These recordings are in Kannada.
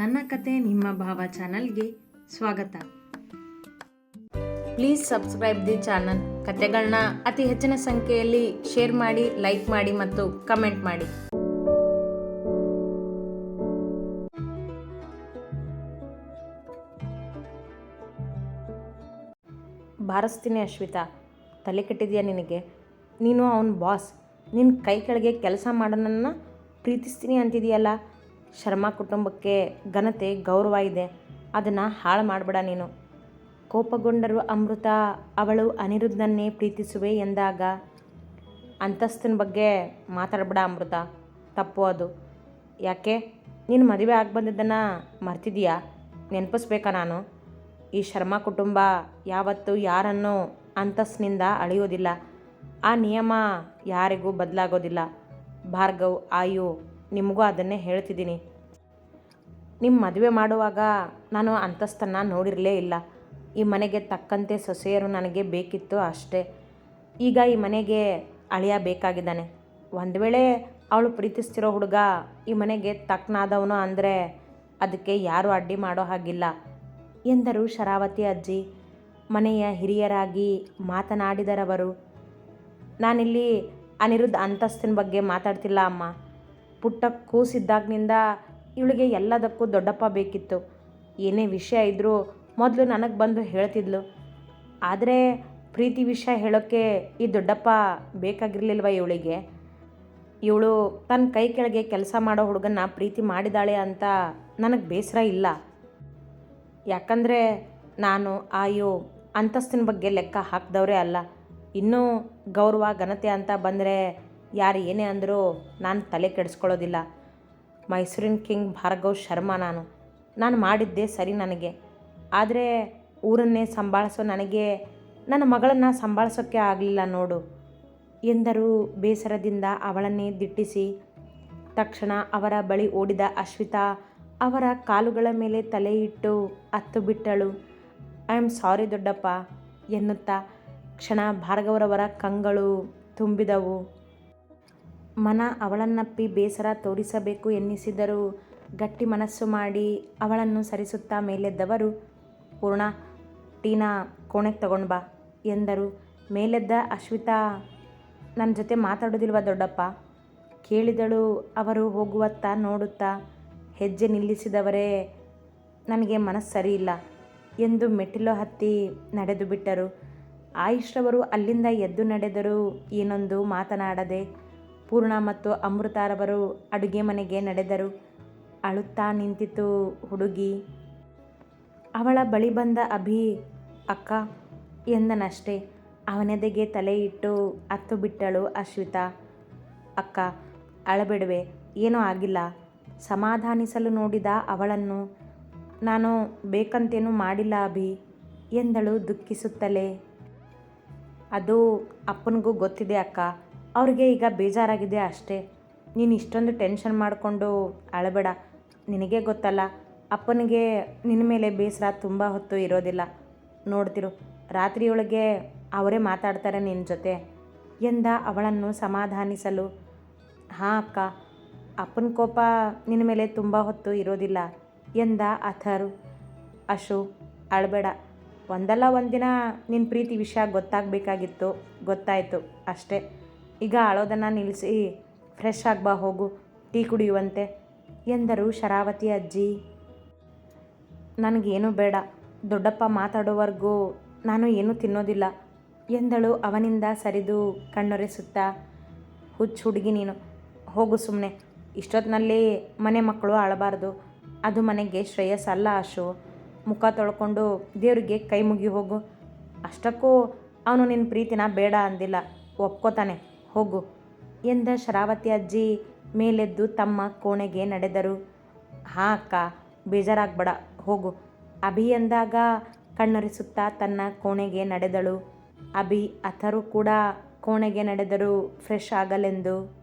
ನನ್ನ ಕತೆ ನಿಮ್ಮ ಭಾವ ಚಾನಲ್ಗೆ ಸ್ವಾಗತ. Please subscribe the channel. ಕತೆಗಳನ್ನ ಅತಿ ಹೆಚ್ಚಿನ ಸಂಖ್ಯೆಯಲ್ಲಿ ಶೇರ್ ಮಾಡಿ, ಲೈಕ್ ಮಾಡಿ ಮತ್ತು ಕಮೆಂಟ್ ಮಾಡಿ. ಬಾರಿಸ್ತೀನಿ ಅಶ್ವಿತಾ, ತಲೆ ಕೆಟ್ಟಿದೆಯಾ ನಿನಗೆ? ನೀನು ಅವನ ಬಾಸ್ ನಿನ್ನ ಕೈ ಕೆಳಗೆ ಕೆಲಸ ಮಾಡೋಣ ಪ್ರೀತಿಸ್ತೀನಿ ಅಂತಿದೆಯಲ್ಲ? ಶರ್ಮಾ ಕುಟುಂಬಕ್ಕೆ ಘನತೆ, ಗೌರವ ಇದೆ. ಅದನ್ನು ಹಾಳು ಮಾಡಬೇಡ ನೀನು. ಕೋಪಗೊಂಡರು ಅಮೃತ, ಅವಳು ಅನಿರುದ್ಧನ್ನೇ ಪ್ರೀತಿಸುವೆ ಎಂದಾಗ ಅಂತಸ್ತಿನ ಬಗ್ಗೆ ಮಾತಾಡಬೇಡ ಅಮೃತ. ತಪ್ಪು ಅದು. ಯಾಕೆ? ನೀನು ಮದುವೆ ಆಗಿ ಬಂದಿದ್ದನ್ನು ಮರ್ತಿದೀಯಾ? ನೆನಪಿಸ್ಬೇಕಾ ನಾನು? ಈ ಶರ್ಮಾ ಕುಟುಂಬ ಯಾವತ್ತೂ ಯಾರನ್ನು ಅಂತಸ್ತಿನಿಂದ ಅಳೆಯೋದಿಲ್ಲ. ಆ ನಿಯಮ ಯಾರಿಗೂ ಬದಲಾಗೋದಿಲ್ಲ. ಭಾರ್ಗವ್, ಆಯು ನಿಮಗೂ ಅದನ್ನೇ ಹೇಳ್ತಿದ್ದೀನಿ. ನಿಮ್ಮ ಮದುವೆ ಮಾಡುವಾಗ ನಾನು ಅಂತಸ್ತನ್ನು ನೋಡಿರಲೇ ಇಲ್ಲ. ಈ ಮನೆಗೆ ತಕ್ಕಂತೆ ಸೊಸೆಯರು ನನಗೆ ಬೇಕಿತ್ತು ಅಷ್ಟೇ. ಈಗ ಈ ಮನೆಗೆ ಅಳಿಯ ಬೇಕಾಗಿದ್ದಾನೆ. ಒಂದು ವೇಳೆ ಅವಳು ಪ್ರೀತಿಸ್ತಿರೋ ಹುಡುಗ ಈ ಮನೆಗೆ ತಕ್ಕನಾದವನು ಅಂದರೆ ಅದಕ್ಕೆ ಯಾರೂ ಅಡ್ಡಿ ಮಾಡೋ ಹಾಗಿಲ್ಲ. ಎಂದರು ಶರಾವತಿ ಅಜ್ಜಿ. ಮನೆಯ ಹಿರಿಯರಾಗಿ ಮಾತನಾಡಿದರವರು. ನಾನಿಲ್ಲಿ ಅನಿರುದ್ಧ ಅಂತಸ್ತಿನ ಬಗ್ಗೆ ಮಾತಾಡ್ತಿಲ್ಲ ಅಮ್ಮ. ಪುಟ್ಟ ಕೂಸಿದ್ದಾಗ್ನಿಂದ ಇವಳಿಗೆ ಎಲ್ಲದಕ್ಕೂ ದೊಡ್ಡಪ್ಪ ಬೇಕಿತ್ತು. ಏನೇ ವಿಷಯ ಇದ್ದರೂ ಮೊದಲು ನನಗೆ ಬಂದು ಹೇಳ್ತಿದ್ಲು. ಆದರೆ ಪ್ರೀತಿ ವಿಷಯ ಹೇಳೋಕ್ಕೆ ಈ ದೊಡ್ಡಪ್ಪ ಬೇಕಾಗಿರಲಿಲ್ವ ಇವಳಿಗೆ? ಇವಳು ತನ್ನ ಕೈ ಕೆಳಗೆ ಕೆಲಸ ಮಾಡೋ ಹುಡುಗನ ಪ್ರೀತಿ ಮಾಡಿದಾಳೆ ಅಂತ ನನಗೆ ಬೇಸರ ಇಲ್ಲ. ಯಾಕಂದರೆ ನಾನು, ಆಯೋ, ಅಂತಸ್ತಿನ ಬಗ್ಗೆ ಲೆಕ್ಕ ಹಾಕಿದವರೇ ಅಲ್ಲ. ಇನ್ನೂ ಗೌರವ, ಘನತೆ ಅಂತ ಬಂದರೆ ಯಾರು ಏನೇ ಅಂದರೂ ನಾನು ತಲೆ ಕೆಡಿಸ್ಕೊಳ್ಳೋದಿಲ್ಲ. ಮೈಸೂರಿನ ಕಿಂಗ್ ಭಾರ್ಗವ್ ಶರ್ಮಾ ನಾನು. ನಾನು ಮಾಡಿದ್ದೆ ಸರಿ ನನಗೆ. ಆದರೆ ಊರನ್ನೇ ಸಂಭಾಳಿಸೋ ನನಗೆ, ನನ್ನ ಮಗಳನ್ನು ಸಂಭಾಳಿಸೋಕ್ಕೆ ಆಗಲಿಲ್ಲ ನೋಡು. ಎಂದರು ಬೇಸರದಿಂದ ಅವಳನ್ನೇ ದಿಟ್ಟಿಸಿ, ತಕ್ಷಣ ಅವರ ಬಳಿ ಓಡಿದ ಅಶ್ವಿತಾ ಅವರ ಕಾಲುಗಳ ಮೇಲೆ ತಲೆ ಇಟ್ಟು ಅತ್ತು ಬಿಟ್ಟಳು ಐ ಆಮ್ ಸಾರಿ ದೊಡ್ಡಪ್ಪ, ಎನ್ನುತ್ತಾ ಕ್ಷಣ ಭಾರ್ಗವರವರ ಕಂಗಳು ತುಂಬಿದವು. ಮನ ಅವಳನ್ನಪ್ಪಿ ಬೇಸರ ತೋರಿಸಬೇಕು ಎನ್ನಿಸಿದರೂ. ಗಟ್ಟಿ ಮನಸ್ಸು ಮಾಡಿ ಅವಳನ್ನು ಸರಿಸುತ್ತಾ ಮೇಲೆದ್ದವರು, ಪೂರ್ಣ, ಟೀನಾ, ಕೋಣೆಗೆ ತಗೊಂಡು ಬಾ ಎಂದರು. ಮೇಲೆದ್ದ ಅಶ್ವಿತಾ ನನ್ನ ಜೊತೆ ಮಾತಾಡೋದಿಲ್ವ ದೊಡ್ಡಪ್ಪ? ಕೇಳಿದಳು ಅವರು ಹೋಗುವತ್ತ ನೋಡುತ್ತಾ, ಹೆಜ್ಜೆ ನಿಲ್ಲಿಸಿದವರೇ, ನನಗೆ ಮನಸ್ಸು ಸರಿ ಇಲ್ಲ ಎಂದು ಮೆಟ್ಟಿಲು ಹತ್ತಿ ನಡೆದು ಬಿಟ್ಟರು ಆಯುಷ್ರವರು ಅಲ್ಲಿಂದ ಎದ್ದು ನಡೆದರೂ ಏನೊಂದು ಮಾತನಾಡದೆ ಪೂರ್ಣ ಮತ್ತು ಅಮೃತಾರವರು ಅಡುಗೆ ಮನೆಗೆ ನಡೆದರು. ಅಳುತ್ತಾ ನಿಂತಿತು ಹುಡುಗಿ. ಅವಳ ಬಳಿ ಬಂದ ಅಭಿ, ಅಕ್ಕ, ಎಂದನಷ್ಟೇ. ಅವನೆದೆಗೆ ತಲೆ ಇಟ್ಟು ಅತ್ತು ಬಿಟ್ಟಳು ಅಶ್ವಿತಾ. ಅಕ್ಕ, ಅಳಬೇಡವೆ. ಏನೂ ಆಗಿಲ್ಲ. ಸಮಾಧಾನಿಸಲು ನೋಡಿದ ಅವಳನ್ನು, ನಾನು ಬೇಕಂತೇನೂ ಮಾಡಿಲ್ಲ ಅಭಿ, ಎಂದಳು ದುಃಖಿಸುತ್ತಲೇ. ಅದು ಅಪ್ಪನಿಗೂ ಗೊತ್ತಿದೆ ಅಕ್ಕ. ಅವ್ರಿಗೆ ಈಗ ಬೇಜಾರಾಗಿದೆ ಅಷ್ಟೇ. ನೀನು ಇಷ್ಟೊಂದು ಟೆನ್ಷನ್ ಮಾಡಿಕೊಂಡು ಅಳಬೇಡ. ನಿನಗೆ ಗೊತ್ತಲ್ಲ, ಅಪ್ಪನಿಗೆ ನಿನ್ನ ಮೇಲೆ ಬೇಸರ ತುಂಬ ಹೊತ್ತು ಇರೋದಿಲ್ಲ. ನೋಡ್ತಿರು, ರಾತ್ರಿಯೊಳಗೆ ಅವರೇ ಮಾತಾಡ್ತಾರೆ ನಿನ್ನ ಜೊತೆ. ಎಂದ ಅವಳನ್ನು ಸಮಾಧಾನಿಸಲು, ಹಾಂ ಅಕ್ಕ, ಅಪ್ಪನ ಕೋಪ ನಿನ್ನ ಮೇಲೆ ತುಂಬ ಹೊತ್ತು ಇರೋದಿಲ್ಲ, ಎಂದ ಅಥರು, ಅಶು, ಅಳಬೇಡ. ಒಂದಲ್ಲ ಒಂದಿನ ನಿನ್ನ ಪ್ರೀತಿ ವಿಷಯ ಗೊತ್ತಾಗಬೇಕಾಗಿತ್ತು, ಗೊತ್ತಾಯಿತು ಅಷ್ಟೇ. ಈಗ ಅಳೋದನ್ನು ನಿಲ್ಲಿಸಿ ಫ್ರೆಶ್ ಆಗ್ಬಾ ಹೋಗು, ಟೀ ಕುಡಿಯುವಂತೆ, ಎಂದರು ಶರಾವತಿ ಅಜ್ಜಿ. ನನಗೇನು ಬೇಡ, ದೊಡ್ಡಪ್ಪ ಮಾತಾಡೋವರೆಗೂ ನಾನು ಏನೂ ತಿನ್ನೋದಿಲ್ಲ, ಎಂದಳು ಅವನಿಂದ ಸರಿದು ಕಣ್ಣೊರೆಸುತ್ತಾ. ಹುಚ್ಚು ಹುಡುಗಿ ನೀನು, ಹೋಗು ಸುಮ್ಮನೆ ಇಷ್ಟೊತ್ತಿನಲ್ಲಿ ಮನೆ ಮಕ್ಕಳು ಆಳಬಾರ್ದು ಅದು ಮನೆಗೆ ಶ್ರೇಯಸ್ಸಲ್ಲ ಅಶು. ಮುಖ ತೊಳ್ಕೊಂಡು ದೇವರಿಗೆ ಕೈ ಮುಗಿ ಹೋಗು, ಅಷ್ಟಕ್ಕೂ ಅವನು ನಿನ್ನ ಪ್ರೀತಿನ ಬೇಡ ಅಂದಿಲ್ಲ, ಒಪ್ಕೋತಾನೆ. ಹೋಗು. ಎಂದ ಶರಾವತಿ ಅಜ್ಜಿ ಮೇಲೆದ್ದು ತಮ್ಮ ಕೋಣೆಗೆ ನಡೆದರು. ಹಾ, ಅಕ್ಕ, ಬೇಜಾರಾಗಬೇಡ, ಹೋಗು. ಅಭಿ ಎಂದಾಗ ಕಣ್ಣೊರೆಸುತ್ತಾ ತನ್ನ ಕೋಣೆಗೆ ನಡೆದಳು. ಅಭಿ, ಅಥರು ಕೂಡ ಕೋಣೆಗೆ ನಡೆದರು ಫ್ರೆಶ್ ಆಗಲೆಂದು.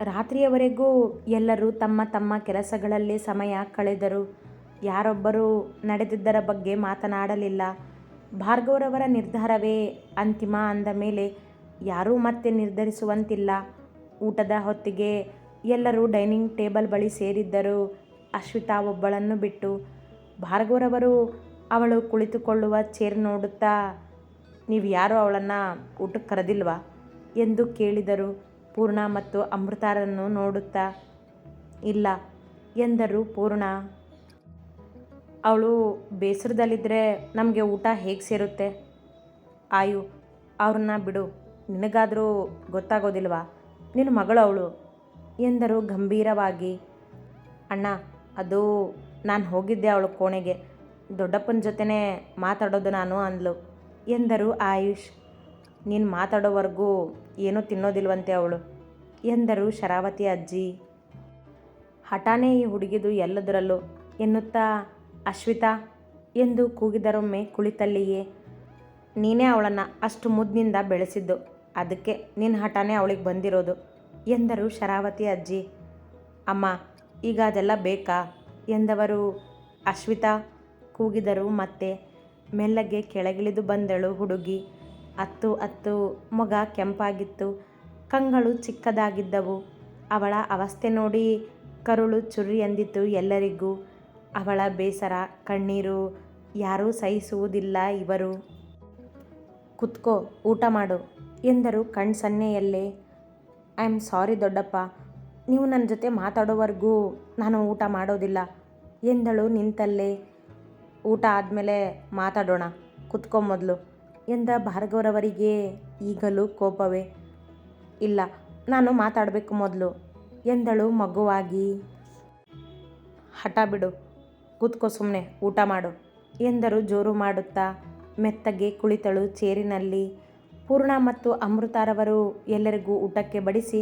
ರಾತ್ರಿಯವರೆಗೂ ಎಲ್ಲರೂ ತಮ್ಮ ತಮ್ಮ ಕೆಲಸಗಳಲ್ಲಿ ಸಮಯ ಕಳೆದರು. ಯಾರೊಬ್ಬರು ನಡೆದಿದ್ದರ ಬಗ್ಗೆ ಮಾತನಾಡಲಿಲ್ಲ. ಭಾರ್ಗವರವರ ನಿರ್ಧಾರವೇ ಅಂತಿಮ ಅಂದ ಮೇಲೆ ಯಾರೂ ಮತ್ತೆ ನಿರ್ಧರಿಸುವಂತಿಲ್ಲ. ಊಟದ ಹೊತ್ತಿಗೆ ಎಲ್ಲರೂ ಡೈನಿಂಗ್ ಟೇಬಲ್ ಬಳಿ ಸೇರಿದ್ದರು. ಅಶ್ವಿತಾ ಒಬ್ಬಳನ್ನು ಬಿಟ್ಟು ಭಾರ್ಗವರವರು ಅವಳು ಕುಳಿತುಕೊಳ್ಳುವ ಚೇರ್ ನೋಡುತ್ತಾ, ನೀವು ಯಾರು ಅವಳನ್ನು ಊಟಕ್ಕೆ ಕರೆದಿಲ್ವಾ? ಎಂದು ಕೇಳಿದರು. ಪೂರ್ಣ ಮತ್ತು ಅಮೃತಾರನ್ನು ನೋಡುತ್ತಾ, ಇಲ್ಲ, ಎಂದರು ಪೂರ್ಣ. ಅವಳು ಬೇಸರದಲ್ಲಿದ್ದರೆ ನಮಗೆ ಊಟ ಹೇಗೆ ಸೇರುತ್ತೆ? ಆಯು, ಅವ್ರನ್ನ ಬಿಡು. ನಿನಗಾದರೂ ಗೊತ್ತಾಗೋದಿಲ್ವಾ? ನಿನ್ನ ಮಗಳು ಅವಳು. ಎಂದರು ಗಂಭೀರವಾಗಿ. ಅಣ್ಣ, ಅದು ನಾನು ಹೋಗಿದ್ದೆ ಅವಳ ಕೋಣೆಗೆ. ದೊಡ್ಡಪ್ಪನ ಜೊತೆನೇ ಮಾತಾಡೋದು ನಾನು ಅಂದ್ಲು. ಎಂದರು ಆಯುಷ್. ನೀನು ಮಾತಾಡೋವರೆಗೂ ಏನೂ ತಿನ್ನೋದಿಲ್ವಂತೆ ಅವಳು, ಎಂದರು ಶರಾವತಿ ಅಜ್ಜಿ. ಹಠಾನೇ ಈ ಹುಡುಗಿದು ಎಲ್ಲದರಲ್ಲೂ ಎನ್ನುತ್ತಾ, ಅಶ್ವಿತಾ? ಎಂದು ಕೂಗಿದರೊಮ್ಮೆ ಕುಳಿತಲ್ಲಿಯೇ. ನೀನೇ ಅವಳನ್ನು ಅಷ್ಟು ಮುದ್ದಿನಿಂದ ಬೆಳೆಸಿದ್ದು. ಅದಕ್ಕೆ ನಿನ್ನ ಹಠನೇ ಅವಳಿಗೆ ಬಂದಿರೋದು. ಎಂದರು ಶರಾವತಿ ಅಜ್ಜಿ. ಅಮ್ಮ, ಈಗ ಅದೆಲ್ಲ ಬೇಕಾ? ಎಂದವರು ಅಶ್ವಿತಾ ಕೂಗಿದರು ಮತ್ತೆ ಮೆಲ್ಲಗೆ ಕೆಳಗಿಳಿದು ಬಂದಳು ಹುಡುಗಿ. ಅತ್ತು ಅತ್ತು ಮಗ ಕೆಂಪಾಗಿತ್ತು, ಕಂಗಳು ಚಿಕ್ಕದಾಗಿದ್ದವು. ಅವಳ ಅವಸ್ಥೆ ನೋಡಿ ಕರುಳು ಚುರ್ರಿ ಎಂದಿತ್ತು ಎಲ್ಲರಿಗೂ. ಅವಳ ಬೇಸರ, ಕಣ್ಣೀರು ಯಾರೂ ಸಹಿಸುವುದಿಲ್ಲ ಇವರು. ಕುತ್ಕೋ, ಊಟ ಮಾಡು. ಎಂದರು ಕಣ್ ಸನ್ನೆಯಲ್ಲೇ, ಐ ಆಮ್ ಸಾರಿ ದೊಡ್ಡಪ್ಪ, ನೀವು ನನ್ನ ಜೊತೆ ಮಾತಾಡೋವರೆಗೂ ನಾನು ಊಟ ಮಾಡೋದಿಲ್ಲ ಎಂದಳು ನಿಂತಲ್ಲೇ. ಊಟ ಆದಮೇಲೆ ಮಾತಾಡೋಣ, ಕುತ್ಕೊ ಮೊದಲು ಎಂದ ಭಾರ್ಗವರವರಿಗೆ ಈಗಲೂ ಕೋಪವೇ. ಇಲ್ಲ, ನಾನು ಮಾತಾಡಬೇಕು ಮೊದಲು ಎಂದಳು ಮಗುವಾಗಿ. ಹಠ ಬಿಡು, ಕೂತ್ಕೋ ಸುಮ್ಮನೆ ಊಟ ಮಾಡು ಎಂದರು ಜೋರು ಮಾಡುತ್ತಾ. ಮೆತ್ತಗೆ ಕುಳಿತಳು ಚೇರಿನಲ್ಲಿ. ಪೂರ್ಣ ಮತ್ತು ಅಮೃತಾರವರು ಎಲ್ಲರಿಗೂ ಊಟಕ್ಕೆ ಬಡಿಸಿ,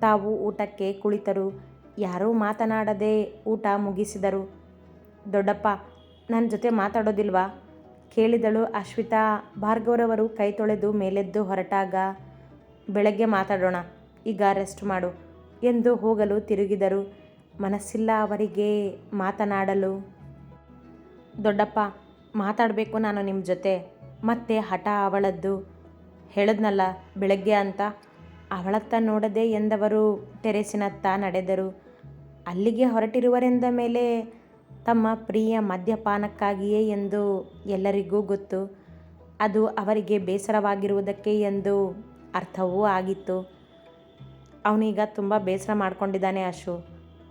ತಾವು ಊಟಕ್ಕೆ ಕುಳಿತರು. ಯಾರೂ ಮಾತನಾಡದೆ ಊಟ ಮುಗಿಸಿದರು. ದೊಡ್ಡಪ್ಪ ನನ್ನ ಜೊತೆ ಮಾತಾಡೋದಿಲ್ವಾ? ಕೇಳಿದಳು ಅಶ್ವಿತಾ. ಭಾರ್ಗವರವರು ಕೈ ತೊಳೆದು ಮೇಲೆದ್ದು ಹೊರಟಾಗ, ಬೆಳಗ್ಗೆ ಮಾತಾಡೋಣ, ಈಗ ರೆಸ್ಟ್ ಮಾಡು ಎಂದು ಹೋಗಲು ತಿರುಗಿದರು. ಮನಸ್ಸಿಲ್ಲ ಅವರಿಗೆ ಮಾತನಾಡಲು. ದೊಡ್ಡಪ್ಪ, ಮಾತಾಡಬೇಕು ನಾನು ನಿಮ್ಮ ಜೊತೆ. ಮತ್ತೆ ಹಠ ಅವಳದ್ದು. ಹೇಳಿದ್ನಲ್ಲ, ಬೆಳಗ್ಗೆ ಅಂತ. ಅವಳತ್ತ ನೋಡದೆ ಎಂದವರು ಟೆರೆಸಿನತ್ತ ನಡೆದರು. ಅಲ್ಲಿಗೆ ಹೊರಟಿರುವರೆಂದ ಮೇಲೆ ತಮ್ಮ ಪ್ರಿಯ ಮದ್ಯಪಾನಕ್ಕಾಗಿಯೇ ಎಂದು ಎಲ್ಲರಿಗೂ ಗೊತ್ತು. ಅದು ಅವರಿಗೆ ಬೇಸರವಾಗಿರುವುದಕ್ಕೆ ಎಂದು ಅರ್ಥವೂ ಆಗಿತ್ತು. ಅವನೀಗ ತುಂಬ ಬೇಸರ ಮಾಡಿಕೊಂಡಿದ್ದಾನೆ ಅಶು.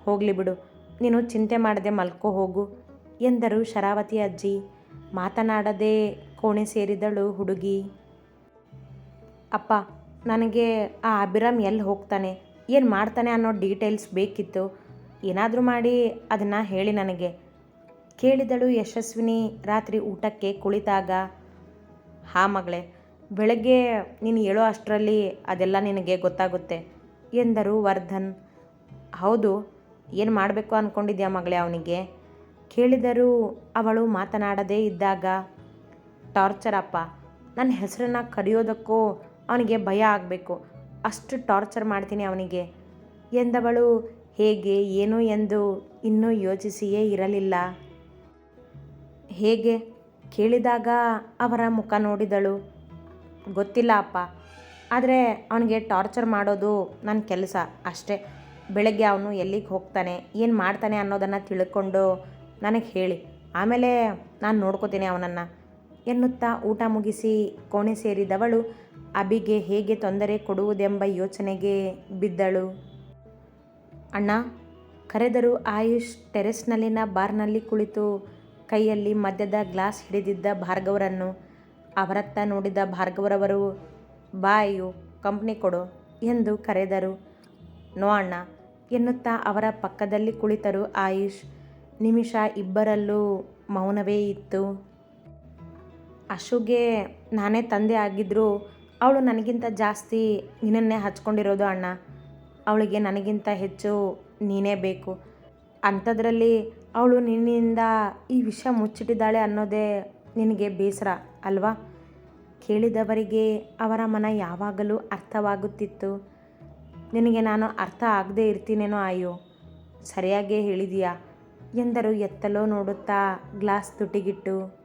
ಹೋಗಲಿ ಬಿಡು, ನೀನು ಚಿಂತೆ ಮಾಡದೆ ಮಲ್ಕೋ, ಹೋಗು ಎಂದರು ಶರಾವತಿ ಅಜ್ಜಿ. ಮಾತನಾಡದೆ ಕೋಣೆ ಸೇರಿದಳು ಹುಡುಗಿ. ಅಪ್ಪ, ನನಗೆ ಆ ಅಭಿರಾಮ್ ಎಲ್ಲಿ ಹೋಗ್ತಾನೆ? ಏನು ಮಾಡ್ತಾನೆ ಅನ್ನೋ ಡೀಟೇಲ್ಸ್ ಬೇಕಿತ್ತು. ಏನಾದರೂ ಮಾಡಿ ಅದನ್ನು ಹೇಳಿ ನನಗೆ. ಕೇಳಿದಳು ಯಶಸ್ವಿನಿ ರಾತ್ರಿ ಊಟಕ್ಕೆ ಕುಳಿತಾಗ, ಹಾಂ ಮಗಳೇ, ಬೆಳಗ್ಗೆ ನೀನು ಹೇಳೋ ಅಷ್ಟರಲ್ಲಿ ಅದೆಲ್ಲ ನಿನಗೆ ಗೊತ್ತಾಗುತ್ತೆ, ಎಂದರು ವರ್ಧನ್. ಹೌದು, ಏನು ಮಾಡಬೇಕು ಅಂದ್ಕೊಂಡಿದ್ಯಾ ಮಗಳೇ ಅವನಿಗೆ? ಕೇಳಿದರೂ ಅವಳು ಮಾತನಾಡದೇ ಇದ್ದಾಗ, ಟಾರ್ಚರ್ ಅಪ್ಪ, ನನ್ನ ಹೆಸರನ್ನು ಕರೆಯೋದಕ್ಕೂ ಅವನಿಗೆ ಭಯ ಆಗಬೇಕು. ಅಷ್ಟು ಟಾರ್ಚರ್ ಮಾಡ್ತೀನಿ ಅವನಿಗೆ. ಎಂದವಳು, ಹೇಗೆ, ಏನು ಎಂದು ಇನ್ನೂ ಯೋಚಿಸಿಯೇ ಇರಲಿಲ್ಲ. ಹೇಗೆ? ಕೇಳಿದಾಗ ಅವರ ಮುಖ ನೋಡಿದಳು. ಗೊತ್ತಿಲ್ಲ ಅಪ್ಪ. ಆದರೆ ಅವನಿಗೆ ಟಾರ್ಚರ್ ಮಾಡೋದು ನನ್ನ ಕೆಲಸ ಅಷ್ಟೇ. ಬೆಳಗ್ಗೆ ಅವನು ಎಲ್ಲಿಗೆ ಹೋಗ್ತಾನೆ, ಏನು ಮಾಡ್ತಾನೆ ಅನ್ನೋದನ್ನು ತಿಳ್ಕೊಂಡು ನನಗೆ ಹೇಳಿ. ಆಮೇಲೆ ನಾನು ನೋಡ್ಕೋತೀನಿ ಅವನನ್ನು. ಎನ್ನುತ್ತಾ ಊಟ ಮುಗಿಸಿ ಕೋಣೆ ಸೇರಿದವಳು ಅಬಿಗೆ ಹೇಗೆ ತೊಂದರೆ ಕೊಡುವುದೆಂಬ ಯೋಚನೆಗೆ ಬಿದ್ದಳು. ಅಣ್ಣ, ಕರೆದರು ಆಯುಷ್ ಟೆರೆಸ್ನಲ್ಲಿನ ಬಾರ್ನಲ್ಲಿ ಕುಳಿತು ಕೈಯಲ್ಲಿ ಮದ್ಯದ ಗ್ಲಾಸ್ ಹಿಡಿದಿದ್ದ ಭಾರ್ಗವರನ್ನು, ಅವರತ್ತ ನೋಡಿದ ಭಾರ್ಗವರವರು ಬಾಯು ಕಂಪ್ನಿ ಕೊಡು ಎಂದು ಕರೆದರು. ನೋ ಅಣ್ಣ, ಎನ್ನುತ್ತಾ ಅವರ ಪಕ್ಕದಲ್ಲಿ ಕುಳಿತರು ಆಯುಷ್. ನಿಮಿಷ ಇಬ್ಬರಲ್ಲೂ ಮೌನವೇ ಇತ್ತು. ಅಶುಗೆ ನಾನೇ ತಂದೆ ಆಗಿದ್ದರೂ ಅವಳು ನನಗಿಂತ ಜಾಸ್ತಿ ನಿನ್ನನ್ನೇ ಹಚ್ಕೊಂಡಿರೋದು ಅಣ್ಣ. ಅವಳಿಗೆ ನನಗಿಂತ ಹೆಚ್ಚು ನೀನೇ ಬೇಕು. ಅಂಥದ್ರಲ್ಲಿ ಅವಳು ನಿನ್ನಿಂದ ಈ ವಿಷಯ ಮುಚ್ಚಿಟ್ಟಿದ್ದಾಳೆ ಅನ್ನೋದೇ ನಿನಗೆ ಬೇಸರ ಅಲ್ವಾ? ಕೇಳಿದವರಿಗೆ ಅವರ ಮನ ಯಾವಾಗಲೂ ಅರ್ಥವಾಗುತ್ತಿತ್ತು. ನಿನಗೆ ನಾನು ಅರ್ಥ ಆಗದೆ ಇರ್ತೀನೇನೋ ಅಯ್ಯೋ, ಸರಿಯಾಗೇ ಹೇಳಿದೀಯಾ? ಎಂದರು ಎತ್ತಲೋ ನೋಡುತ್ತಾ ಗ್ಲಾಸ್ ತುಟಿಗಿಟ್ಟು.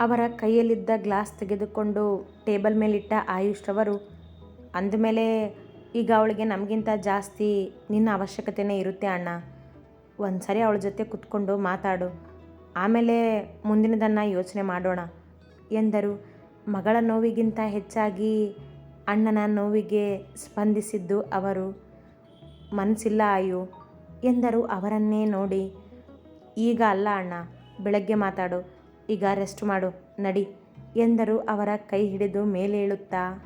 ಅವರ ಕೈಯಲ್ಲಿದ್ದ ಗ್ಲಾಸ್ ತೆಗೆದುಕೊಂಡು ಟೇಬಲ್ ಮೇಲಿಟ್ಟ ಆಯುಷ್ ರವರು ಅಂದಮೇಲೆ ಈಗ ಅವಳಿಗೆ ನಮಗಿಂತ ಜಾಸ್ತಿ ನಿನ್ನ ಅವಶ್ಯಕತೆಯೇ ಇರುತ್ತೆ ಅಣ್ಣ. ಒಂದು ಸರಿ ಅವಳ ಜೊತೆ ಕುತ್ಕೊಂಡು ಮಾತಾಡು. ಆಮೇಲೆ ಮುಂದಿನದನ್ನು ಯೋಚನೆ ಮಾಡೋಣ ಎಂದರು. ಮಗಳ ನೋವಿಗಿಂತ ಹೆಚ್ಚಾಗಿ ಅಣ್ಣನ ನೋವಿಗೆ ಸ್ಪಂದಿಸಿದ್ದು ಅವರು. ಮನಸ್ಸಿಲ್ಲ ಆಯು ಎಂದರು ಅವರನ್ನೇ ನೋಡಿ. ಈಗ ಅಲ್ಲ ಅಣ್ಣ, ಬೆಳಗ್ಗೆ ಮಾತಾಡು. ಈಗ ರೆಸ್ಟ್ ಮಾಡು, ನಡಿ, ಎಂದರು ಅವರ ಕೈ ಹಿಡಿದು ಮೇಲೇಳುತ್ತಾ.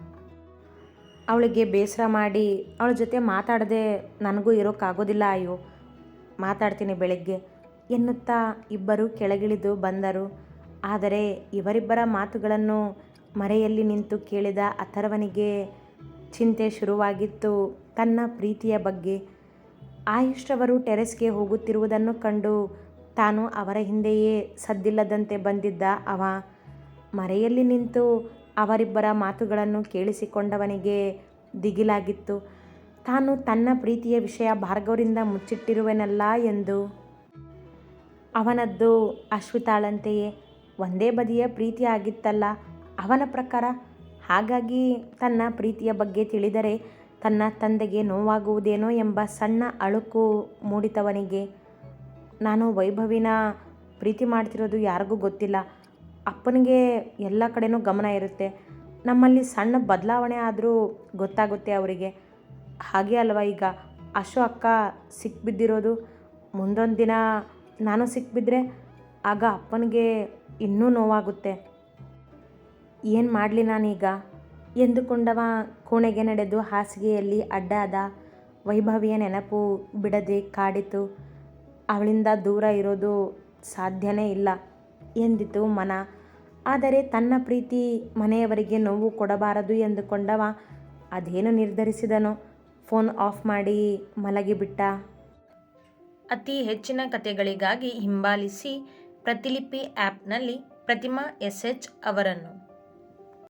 ಅವಳಿಗೆ ಬೇಸರ ಮಾಡಿ, ಅವಳ ಜೊತೆ ಮಾತಾಡದೆ ನನಗೂ ಇರೋಕ್ಕಾಗೋದಿಲ್ಲ ಅಯ್ಯೋ, ಮಾತಾಡ್ತೀನಿ ಬೆಳಗ್ಗೆ, ಎನ್ನುತ್ತಾ ಇಬ್ಬರು ಕೆಳಗಿಳಿದು ಬಂದರು. ಆದರೆ ಇವರಿಬ್ಬರ ಮಾತುಗಳನ್ನು ಮರೆಯಲ್ಲಿ ನಿಂತು ಕೇಳಿದ ಅಥರ್ವನಿಗೆ ಚಿಂತೆ ಶುರುವಾಗಿತ್ತು ತನ್ನ ಪ್ರೀತಿಯ ಬಗ್ಗೆ. ಆಯುಷ್ರವರು ಟೆರೆಸ್ಗೆ ಹೋಗುತ್ತಿರುವುದನ್ನು ಕಂಡು ತಾನು ಅವರ ಹಿಂದೆಯೇ ಸದ್ದಿಲ್ಲದಂತೆ ಬಂದಿದ್ದ ಅವ. ಮರೆಯಲ್ಲಿ ನಿಂತು ಅವರಿಬ್ಬರ ಮಾತುಗಳನ್ನು ಕೇಳಿಸಿಕೊಂಡವನಿಗೆ ದಿಗಿಲಾಗಿತ್ತು. ತಾನು ತನ್ನ ಪ್ರೀತಿಯ ವಿಷಯ ಭಾರ್ಗವರಿಂದ ಮುಚ್ಚಿಟ್ಟಿರುವೆನಲ್ಲ ಎಂದು. ಅವನದ್ದು ಅಶ್ವಿತಾಳಂತೆಯೇ. ಒಂದೇ ಬದಿಯ ಪ್ರೀತಿ ಆಗಿತ್ತಲ್ಲ. ಅವನ ಪ್ರಕಾರ ಹಾಗಾಗಿ ತನ್ನ ಪ್ರೀತಿಯ ಬಗ್ಗೆ ತಿಳಿದರೆ ತನ್ನ ತಂದೆಗೆ ನೋವಾಗುವುದೇನೋ ಎಂಬ ಸಣ್ಣ ಅಳುಕು ಮೂಡಿತವನಿಗೆ. ನಾನು ವೈಭವಿನ ಪ್ರೀತಿ ಮಾಡ್ತಿರೋದು ಯಾರಿಗೂ ಗೊತ್ತಿಲ್ಲ. ಅಪ್ಪನಿಗೆ ಎಲ್ಲ ಕಡೆಯೂ ಗಮನ ಇರುತ್ತೆ. ನಮ್ಮಲ್ಲಿ ಸಣ್ಣ ಬದಲಾವಣೆ ಆದರೂ ಗೊತ್ತಾಗುತ್ತೆ ಅವರಿಗೆ. ಹಾಗೆ ಅಲ್ವಾ ಈಗ? ಅಶು ಅಕ್ಕ ಸಿಕ್ಬಿದ್ದಿರೋದು. ಮುಂದೊಂದು ದಿನ ನಾನು ಸಿಕ್ಬಿದ್ರೆ ಆಗ ಅಪ್ಪನಿಗೆ ಇನ್ನೂ ನೋವಾಗುತ್ತೆ. ಏನು ಮಾಡಲಿ ನಾನೀಗ? ಎಂದುಕೊಂಡವ ಕೋಣೆಗೆ ನಡೆದು ಹಾಸಿಗೆಯಲ್ಲಿ ಅಡ್ಡಾದ ವೈಭವಿಯ ನೆನಪು ಬಿಡದೆ ಕಾಡಿತು. ಅವಳಿಂದ ದೂರ ಇರೋದು ಸಾಧ್ಯನೇ ಇಲ್ಲ ಎಂದಿತು ಮನ. ಆದರೆ ತನ್ನ ಪ್ರೀತಿ ಮನೆಯವರಿಗೆ ನೋವು ಕೊಡಬಾರದು ಎಂದುಕೊಂಡವ ಅದೇನು ನಿರ್ಧರಿಸಿದನು? ಫೋನ್ ಆಫ್ ಮಾಡಿ ಮಲಗಿಬಿಟ್ಟ ಅತಿ ಹೆಚ್ಚಿನ ಕಥೆಗಳಿಗಾಗಿ ಹಿಂಬಾಲಿಸಿ ಪ್ರತಿಲಿಪಿ ಆ್ಯಪ್ನಲ್ಲಿ ಪ್ರತಿಮಾ ಎಸ್ ಎಚ್ ಅವರನ್ನು.